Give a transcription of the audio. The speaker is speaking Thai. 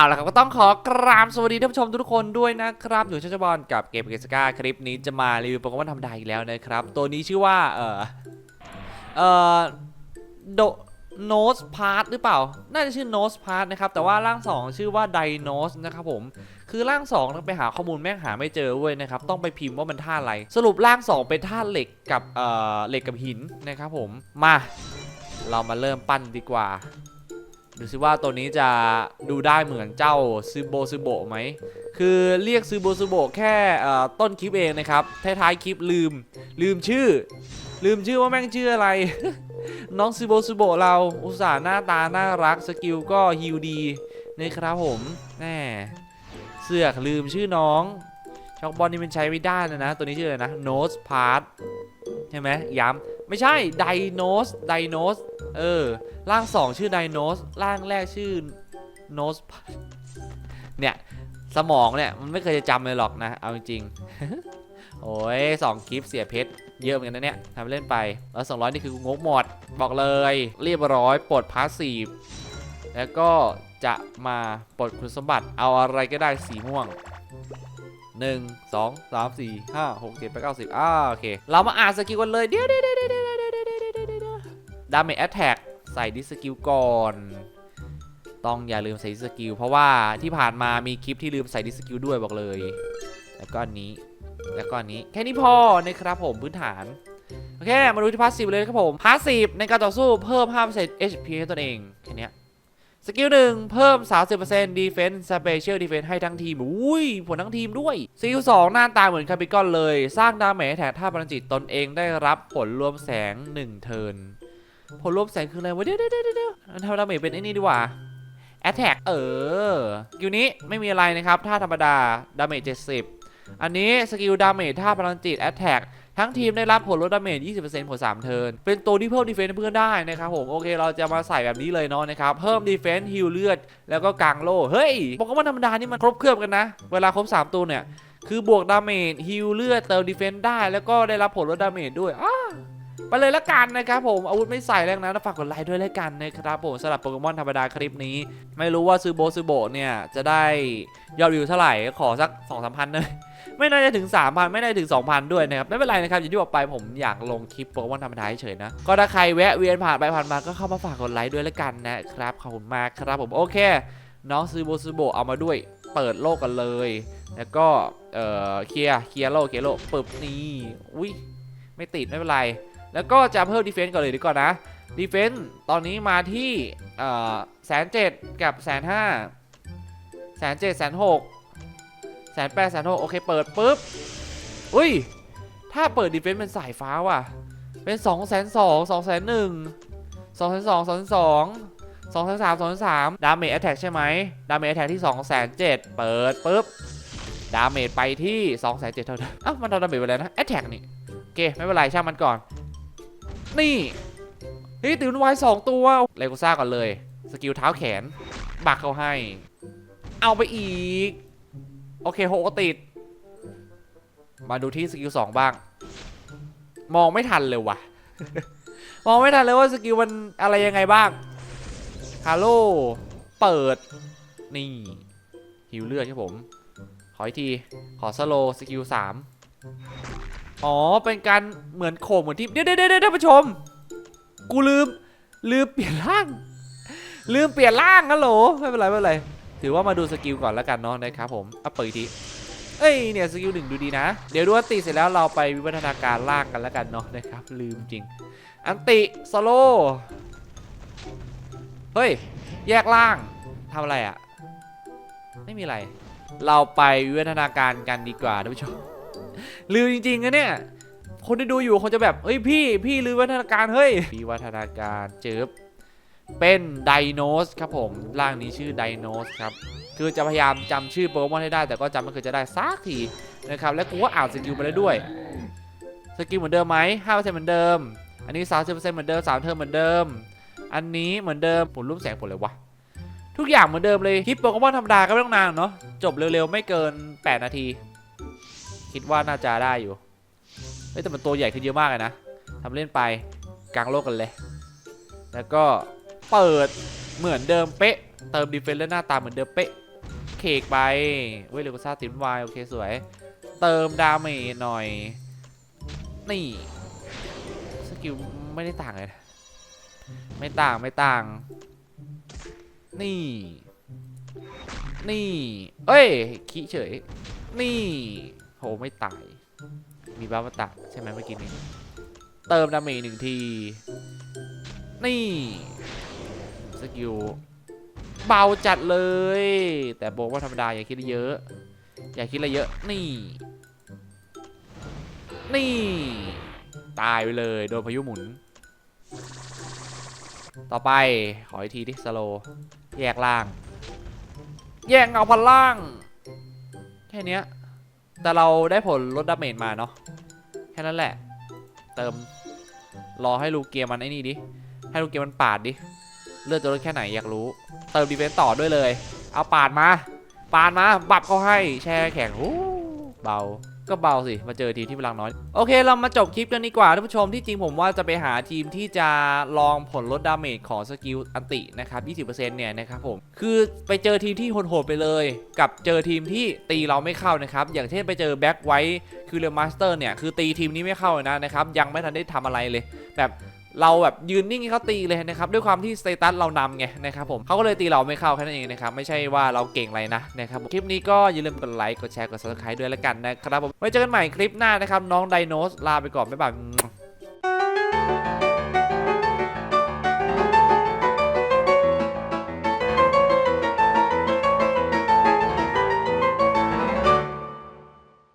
เอาละครับก็ต้องขอกราบสวัสดีท่านผู้ชมทุกคนด้วยนะครับ อยู่ชัชบอลกับเกมเกสกาคลิปนี้จะมารีวิวโปเกมอนธรรมดาอีกแล้วนะครับ ตัวนี้ชื่อว่า เอ่อเออโดโนสพาร์ทหรือเปล่า น่าจะชื่อโนสพาร์ทนะครับ แต่ว่าร่าง 2 ชื่อว่าไดโนสนะครับผม คือร่าง2ต้องไปหาข้อมูลแม่งหาไม่เจอเว้ยนะครับ ต้องไปพิมพ์ว่ามันท่าอะไร สรุปร่าง 2 เป็นท่าเหล็กกับ เอ่อ เหล็กกับหินนะครับผม มา เรามาเริ่มปั้นดีกว่า ดูซิว่าตัวนี้จะดูได้เหมือนเจ้าซูโบซูโบไหม คือเรียกซูโบซูโบแค่ต้นคลิปเองนะครับ ท้ายๆคลิปลืม ลืมชื่อ ลืมชื่อว่าแม่งชื่ออะไร น้องซูโบซูโบเราอุตส่าห์หน้าตา น่ารัก สกิลก็ฮิวดีนะครับผมแน่เสือกลืมชื่อน้อง ช็อกบอลนี่มันใช้ไม่ได้เลยนะ ตัวนี้ชื่ออะไรนะโนสพาร์ทใช่ไหมย้ำ ไม่ใช่ไดโนสไดโนสเออ ร่าง2ชื่อไดโนสร่างแรกชื่อโนสเนี่ย สมองเนี่ย มันไม่เคยจะจำเลยหรอกนะ เอาจริงๆโอ้ยสองคลิปเสียเพชรเยอะเหมือนกันนะเนี่ยทำเล่นไป แล้ว200นี่คืองกหมด บอกเลย เรียบร้อยปลดพาสซีฟแล้วก็จะมาปลดคุณสมบัติเอาอะไรก็ได้สีม่วง 1 2 3 4 5 6 7 8 9 10อ่าโอเค เรามาอ่านสกิลกันเลย เดี๋ยวเดี๋ยวเดี๋ยว ดาเมจแอตแทกใส่ดิสกิลก่อน ต้องอย่าลืมใส่ดิสกิลเพราะว่าที่ผ่านมามีคลิปที่ลืมใส่ดิสกิลด้วยบอกเลย แล้วก็อันนี้ แล้วก็อันนี้ แค่นี้พอนะครับผมพื้นฐาน โอเค มาดูที่พาสซีฟเลยครับผมพาสซีฟในการต่อสู้เพิ่ม5% HP ให้ตัวเองแค่นี้สกิลหนึ่งเพิ่ม 30% Defense Special Defense ให้ทั้งทีม อุ้ย ผลทั้งทีมด้วย สกิลสองหน้าตาเหมือนคาปิกอนเลย สร้างดาเมจแถท่าพลังจิตตนเองได้รับผลรวมแสง 1 เทิร์น ผลรวมแสงคืออะไรวะเดี๋ยวเดี๋ยวเดี๋ยวเดี๋ยวทำดาเมจเป็นไอ้นี่ดีกว่า Attack เออสกิลนี้ไม่มีอะไรนะครับท่าธรรมดาดาเมจ70 อันนี้สกิลดาเมจท่าพลังจิต Attack ทั้งทีมได้รับผลลดดาเมจ 20%ผล3เทิร์น เป็นตัวที่เพิ่มดีเฟนซ์เพื่อนได้นะครับผม โอเค เราจะมาใส่แบบนี้เลยเนาะนะครับ เพิ่มดีเฟนซ์ฮิลเลือด แล้วก็กางโล่ เฮ้ยโปเกมอนธรรมดานี่มันครบเครื่องกันนะ เวลาครบ 3 ตัวเนี่ย คือบวกดาเมจฮิลเลือดเติมดีเฟนซ์ได้ แล้วก็ได้รับผลลดดาเมจด้วยอ้า ไปเลยละกันนะครับผมอาวุธไม่ใส่แล้วนะฝากกดไลค์ด้วยละกันนะครับผมสำหรับโปเกมอนธรรมดาคลิปนี้ ไม่รู้ว่าซูโบซูโบเนี่ยจะได้ยอดวิวเท่าไหร่ขอสัก2 3 0 0 0เลยไม่น่าจะถึง 3,000 ไม่น่าจะถึง 2,000 ด้วยนะครับ ไม่เป็นไรนะครับอย่างที่บอกไปผมอยากลงคลิปโปเกมอนธรรมดาเฉยนะ ก็ถ้าใครแวะเวียนผ่านไปผ่านมาก็เข้ามาฝากกดไลค์ด้วยละกันนะครับ ขอบคุณมากครับผมโอเค น้องซูโบซูโบเอามาด้วยเปิดโลกกันเลย แล้วก็เอ่อเคลียร์เคลียร์โลกเคลียร์โลกปึบนี่อุ้ยไม่ติดไม่เป็นไร แล้วก็จะเพิ่มดีเฟนซ์ก่อนเลยดีกว่านะดีเฟนซ์ตอนนี้มาที่แสนเจ็ดกับแสนห้าแสนเจ็ดแสนหกแสนแปดแสนหกโอเคเปิดปุ๊บอุ้ย ถ้าเปิดดีเฟนซ์เป็นสายฟ้าว่ะ เป็นสองแสนสองสองแสนหนึ่งสองแสนสองสองแสนสองสองแสนสามสองแสนสามดาเมจแอตแทกใช่ไหมดาเมจแอตแทกที่สองแสนเจ็ดเปิดปุ๊บดาเมจไปที่สองแสนเจ็ดเท่าเดิมอ้าวมันทำดาเมจไปแล้วนะแอตแทกนี่โอเคไม่เป็นไรช่างมันก่อน นี่เฮ้ยตื่นไวสองตัวเลโกซ่าก่อนเลย สกิลเท้าแขน บักเขาให้ เอาไปอีก โอเคโหก็ติด มาดูที่สกิล2บ้าง มองไม่ทันเลยว่ะ มองไม่ทันเลยว่าสกิลมันอะไรยังไงบ้างฮัลโหลเปิด นี่ฮิวเลือดครับผม ขออีกที ขอสโลสกิล3 อ๋อ เป็นการเหมือนโขมเหมือนที่ เดี๋ยวเดี๋ยวเดี๋ยวท่านผู้ชม กูลืม ลืมเปลี่ยนร่าง ลืมเปลี่ยนร่างนะโหลไม่เป็นไรไม่เป็นไร ถือว่ามาดูสกิลก่อนแล้วกันเนาะนะครับผมอะเปิดอีกทีเอ้ยเนี่ยสกิลหนึ่งดูดีนะ เดี๋ยวดูอันติเสร็จแล้วเราไปวิวัฒนาการล่างกันแล้วกันเนาะนะครับลืมจริง อันติสโลเฮ้ย แยกล่างทำอะไรอะ่ะ ไม่มีอะไร เราไปวิวัฒนาการกันดีกว่าท่านผู้ชม ลืมจริงๆนะเนี่ย คนที่ดูอยู่คงจะแบบ เฮ้ยพี่ พี่ลืมวัฒนาการ เฮ้ยวิวัฒนาการเจิบเป็นไดโนสครับผม ร่างนี้ชื่อไดโนสครับ คือจะพยายามจำชื่อโปเกมอนให้ได้ แต่ก็จำไม่เคยจะได้สักทีนะครับ และกูก็อ่านสกิลไปแล้วด้วย สกิลเหมือนเดิมไหมห้าเปอร์เซ็นต์เหมือนเดิม อันนี้สามสิบเปอร์เซ็นต์เหมือนเดิมสามเทอมเหมือนเดิม อันนี้เหมือนเดิมผลรูปแสงผลเลยวะทุกอย่างเหมือนเดิมเลยคลิปโปเกมอนธรรมดาก็ไม่ต้องนานเนาะจบเร็วๆ ไม่เกิน 8 นาที คิดว่าน่าจะได้อยู่เฮ้ยแต่มันตัวใหญ่ขึ้นเยอะมากเลยนะทำเล่นไปกลางโลกกันเลย แล้วก็เปิดเหมือนเดิมเป๊ะ เติมดีเฟนส์และหน้าตาเหมือนเดิมเป๊ะ เคกไป เว้ยเลโกซ่าติมวายโอเคสวย เติมดาเมจหน่อย นี่ สกิลไม่ได้ต่างเลยนะไม่ต่างไม่ต่าง นี่ นี่ เอ้ย ขี้เฉย นี่ โหไม่ตาย มีบ้ามาตักใช่ไหมเมื่อกี้นี้ เติมดาเมจหนึ่งที นี่สกิลเบาจัดเลย แต่บอกว่าธรรมดาอย่าคิดเยอะ อย่าคิดอะไรเยอะ นี่ นี่ ตายไปเลย โดนพายุหมุน ต่อไป ขออีกทีดิสโล แยกล่าง แยกเงาพันล่าง แค่เนี้ย แต่เราได้ผลลดดาเมจมาเนาะแค่นั้นแหละ เติมรอให้ลูกเกียร์มันไอ้นี่ดิ ให้ลูกเกียร์มันปาดดิ เลือดจะลดแค่ไหนอยากรู้ เติมดีเฟนส์ต่อด้วยเลย เอาปาดมา ปาดมา บับเขาให้ แช่แข็งเบา ก็เบาสิ มาเจอทีมที่พลังน้อย โอเค เรามาจบคลิปกันดีกว่าท่านผู้ชมที่จริงผมว่าจะไปหาทีมที่จะลองผลลดดาเมจของสกิลอันตินะครับ20%เนี่ยนะครับผมคือไปเจอทีมที่โหดๆไปเลย กับเจอทีมที่ตีเราไม่เข้านะครับอย่างเช่นไปเจอแบ็คไว้คือเรมาสเตอร์เนี่ยคือตีทีมนี้ไม่เข้าเลยนะนะครับยังไม่ทันได้ทำอะไรเลย แบบ เราแบบยืนนิ่งให้เขาตีเลยนะครับด้วยความที่สเตตัสเรานำไงนะครับผมเขาก็เลยตีเราไม่เข้าแค่นั้นเองนะครับไม่ใช่ว่าเราเก่งอะไรนะนะครับคลิปนี้ก็อย่าลืมกดไลค์กดแชร์กดซับสไครต์ด้วยแล้วกันนะครับผมไว้เจอกันใหม่คลิปหน้านะครับน้องไดโนสลาไปก่อนบ๊ายบาย